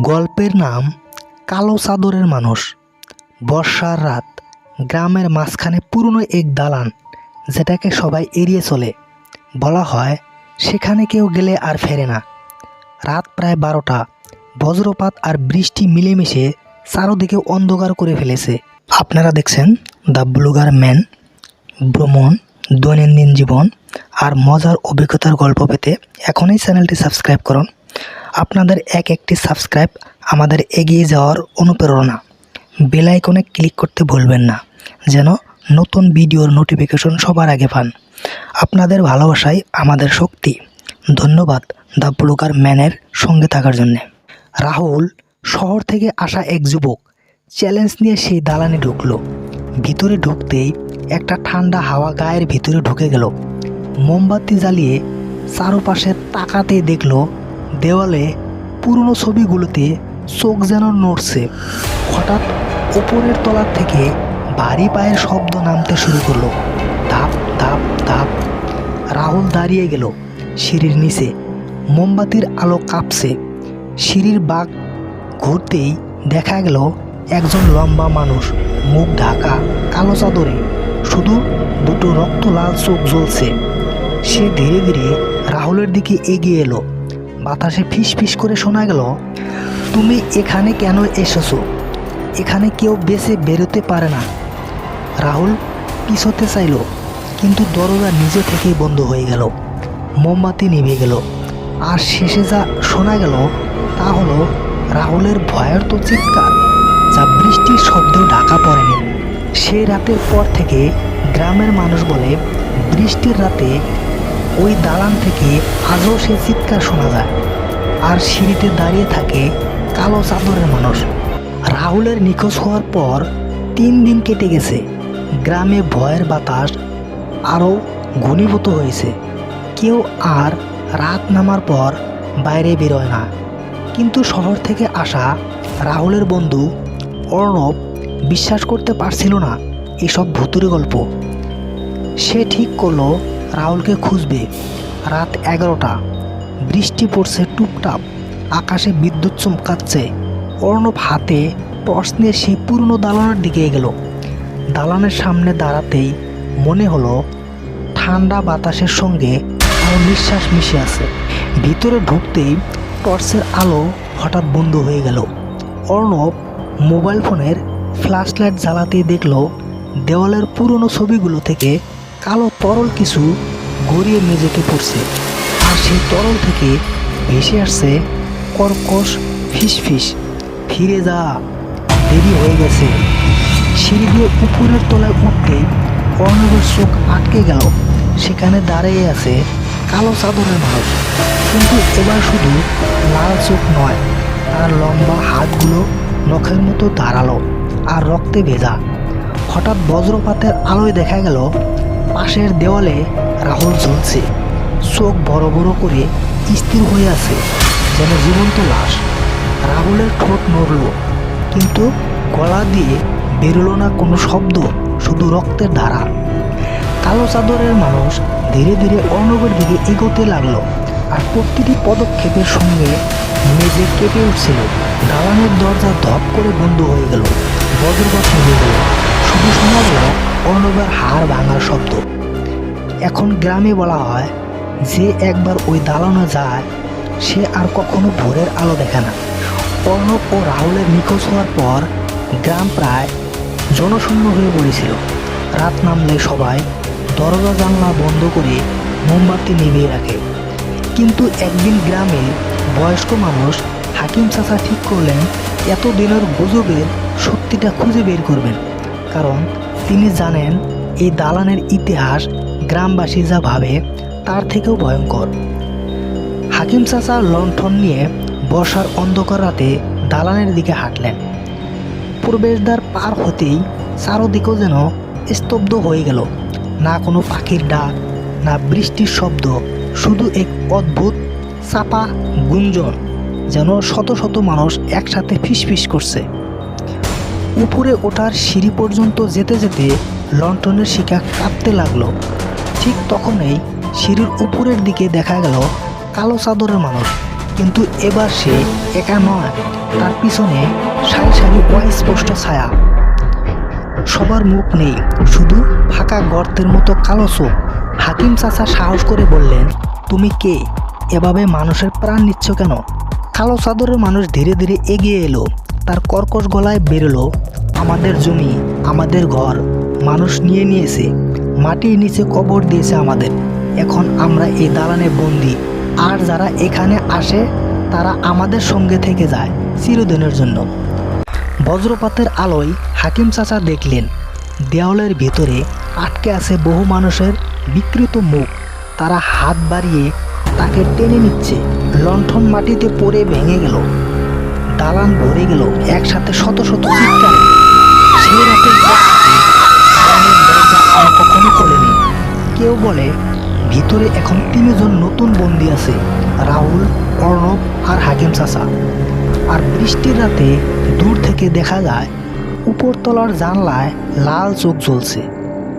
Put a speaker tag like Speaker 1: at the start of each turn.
Speaker 1: গল্পের নাম কালো চাদরের মানুষ। বর্ষার রাত গ্রামের মাঝখানে পুরনো এক দালান যেটাকে সবাই এড়িয়ে চলে। বলা হয় সেখানে কেউ গেলে আর ফেরে না। রাত প্রায় বারোটা। বজ্রপাত আর বৃষ্টি মিলেমিশে চারোদিকে অন্ধকার করে ফেলেছে। আপনারা দেখছেন দ্য ব্লুগার ম্যান। ভ্রমণ, দৈনন্দিন জীবন আর মজার অভিজ্ঞতার গল্প পেতে এখনই চ্যানেলটি সাবস্ক্রাইব করুন। আপনাদের এক একটি সাবস্ক্রাইব আমাদের এগিয়ে যাওয়ার অনুপ্রেরণা। বেল আইকনে ক্লিক করতে ভুলবেন না, যেন নতুন ভিডিওর নোটিফিকেশন সবার আগে পান। আপনাদের ভালোবাসাই আমাদের শক্তি। ধন্যবাদ দ্য ব্লুগার ম্যানের সঙ্গে থাকার জন্যে। রাহুল, শহর থেকে আসা এক যুবক চ্যালেঞ্জ নিয়ে সেই দালানে ঢুকলো। ভিতরে ঢুকতেই একটা ঠান্ডা হাওয়া গায়ের ভিতরে ঢুকে গেল। মোমবাতি জ্বালিয়ে চারপাশে তাকাতে দেখল দেওয়ালে পুরনো ছবিগুলোতে চোখ যেন নড়ছে। হঠাৎ ওপরের তলার থেকে ভারী পায়ের শব্দ নামতে শুরু করল। ধাপ ধাপ ধাপ। রাহুল দাঁড়িয়ে গেল সিঁড়ির নিচে। মোমবাতির আলো কাঁপছে। সিঁড়ির বাঘ ঘুরতেই দেখা গেল একজন লম্বা মানুষ, মুখ ঢাকা, কালো চাদরে। শুধু দুটো রক্ত লাল চোখ জ্বলছে। সে ধীরে ধীরে রাহুলের দিকে এগিয়ে এলো। বাতাসে ফিস ফিস করে শোনা গেল, তুমি এখানে কেন এসেছ? এখানে কেউ বেঁচে বেরোতে পারে না। রাহুল পিছোতে চাইল, কিন্তু দরজা নিজে থেকেই বন্ধ হয়ে গেল। মোমবাতি নিভে গেল। আর শেষে যা শোনা গেল, তা হলো রাহুলের ভয়ের তো চিৎকার, যা বৃষ্টির শব্দেও ঢাকা পড়েনি। সেই রাতের পর থেকে গ্রামের মানুষ বলে, বৃষ্টির রাতে ওই দালান থেকে আজও সে চিৎকার শোনা যায়। আর সিঁড়িতে দাঁড়িয়ে থাকে কালো চাদরের মানুষ। রাহুলের নিখোঁজ হওয়ার পর তিন দিন কেটে গেছে। গ্রামে ভয়ের বাতাস আরও ঘনীভূত হয়েছে। কেউ আর রাত নামার পর বাইরে বেরোয় না। কিন্তু শহর থেকে আসা রাহুলের বন্ধু অর্ণব বিশ্বাস করতে পারছিল না এসব ভুতুরে গল্প। সে ঠিক করল রাহুলকে খুঁজবে রাত এগারোটা। বৃষ্টি পড়ছে টুপটাপ, আকাশে বিদ্যুৎ চমকাচ্ছে। অর্ণব হাতে টর্চ নিয়ে সেই পুরনো দালানের দিকে গেল দালানের সামনে দাঁড়াতেই মনে হলো ঠান্ডা বাতাসের সঙ্গে আরও নিঃশ্বাস মিশে আছে। ভিতরে ঢুকতেই টর্চের আলো হঠাৎ বন্ধ হয়ে গেল। অর্ণব মোবাইল ফোনের ফ্ল্যাশ লাইট জ্বালাতেই দেখল দেওয়ালের পুরনো ছবিগুলো থেকে কালো তরল কিছু গড়িয়ে মেঝেতে পড়ছে। আর সেই তরল থেকে ভেসে আসছে কর্কশ ফিস ফিস ফিরে যা। দেরি হয়ে গেছে। সিঁড়ি দিয়ে উপরের তলায় উঠতেই অর্ণবের চোখ আটকে গেল। সেখানে দাঁড়িয়ে আছে কালো চাদরের মানুষ কিন্তু এবার শুধু লাল চোখ নয়, তার লম্বা হাতগুলো নখের মতো ধারালো আর রক্তে ভেজা। হঠাৎ বজ্রপাতের আলোয় দেখা গেল পাশের দেওয়ালে রাহুল ঝুলছে চোখ বড় বড় করে স্থির হয়ে আছে, যেন জীবন্ত লাশ। রাহুলের ঠোঁট নড়ল, কিন্তু গলা দিয়ে বেরোলো না কোনো শব্দ, শুধু রক্তের ধারা। কালো চাদরের মানুষ ধীরে ধীরে অর্ণবের দিকে এগোতে লাগল, আর প্রতিটি পদক্ষেপের সঙ্গে মেঝে কেঁপে উঠছিল। দালানের দরজা ধপ করে বন্ধ হয়ে গেল, বজ্রপাত হয়ে গেল। শুধু শোনা গেল অর্ণবের হাড় ভাঙার শব্দ। এখন গ্রামে বলা হয়, যে একবার ওই দালানে যায়, সে আর কখনো ভোরের আলো দেখে না। অর্ণব ও রাহুলের নিখোঁজ হওয়ার পর গ্রাম প্রায় জনশূন্য হয়ে পড়েছিল। রাত নামলে সবাই দরজা জানলা বন্ধ করে মোমবাতি নিভিয়ে রাখে। কিন্তু একদিন গ্রামে বয়স্ক মানুষ হাকিম চাচা ঠিক করলেন এত দিনের গুজবের সত্যিটা খুঁজে বের করবেন। কারণ তিনি জানেন, এই দালানের ইতিহাস গ্রামবাসী যা ভাবে, তার থেকেও ভয়ঙ্কর। হাকিম চাচা লণ্ঠন নিয়ে বর্ষার অন্ধকার রাতে দালানের দিকে হাঁটলেন। প্রবেশদ্বার পার হতেই চারোদিকেও যেন স্তব্ধ হয়ে গেল। না কোনো পাখির ডাক, না বৃষ্টির শব্দ, শুধু এক অদ্ভুত চাপা গুঞ্জন যেন শত শত মানুষ একসাথে ফিসফিস করছে। উপরে ওঠার সিঁড়ি পর্যন্ত যেতে যেতে লন্ঠনের শিকা কাঁপতে লাগল। ঠিক তখনই সিঁড়ির উপরের দিকে দেখা গেল কালো চাদরের মানুষ। কিন্তু এবার সে একা নয়, তার পিছনে সারি সারি অস্পষ্ট ছায়া। সবার মুখ নেই, শুধু ফাঁকা গর্তের মতো কালো চোখ। হাকিম চাচা সাহস করে বললেন, তুমি কে? এভাবে মানুষের প্রাণ নিচ্ছ কেন? কালো চাদরের মানুষ ধীরে ধীরে এগিয়ে এলো। তার কর্কশ গলায় বেরোলো, আমাদের জমি, আমাদের ঘর, মানুষ নিয়ে নিয়েছে, মাটির নিচে কবর দিয়েছে আমাদের। এখন আমরা এই দালানে বন্দি। আর যারা এখানে আসে, তারা আমাদের সঙ্গে থেকে যায়, চিরদিনের জন্য। বজ্রপাতের আলোয় হাকিম চাচা দেখলেন, দেওয়ালের ভিতরে আটকে আছে বহু মানুষের বিকৃত মুখ। তারা হাত বাড়িয়ে তাকে টেনে নিচ্ছে। লণ্ঠন মাটিতে পড়ে ভেঙে গেল। দালান ভরে গেল, একসাথে শত শত চিৎকার। সেই রাতে কখনো খোলেনি। কেউ বলে, ভিতরে এখন তিনজন নতুন বন্দি আছে, রাহুল, অর্ণব আর হাকিম চাচা। আর বৃষ্টির রাতে দূর থেকে দেখা যায়, উপরতলার জানলায় লাল চোখ জ্বলছে।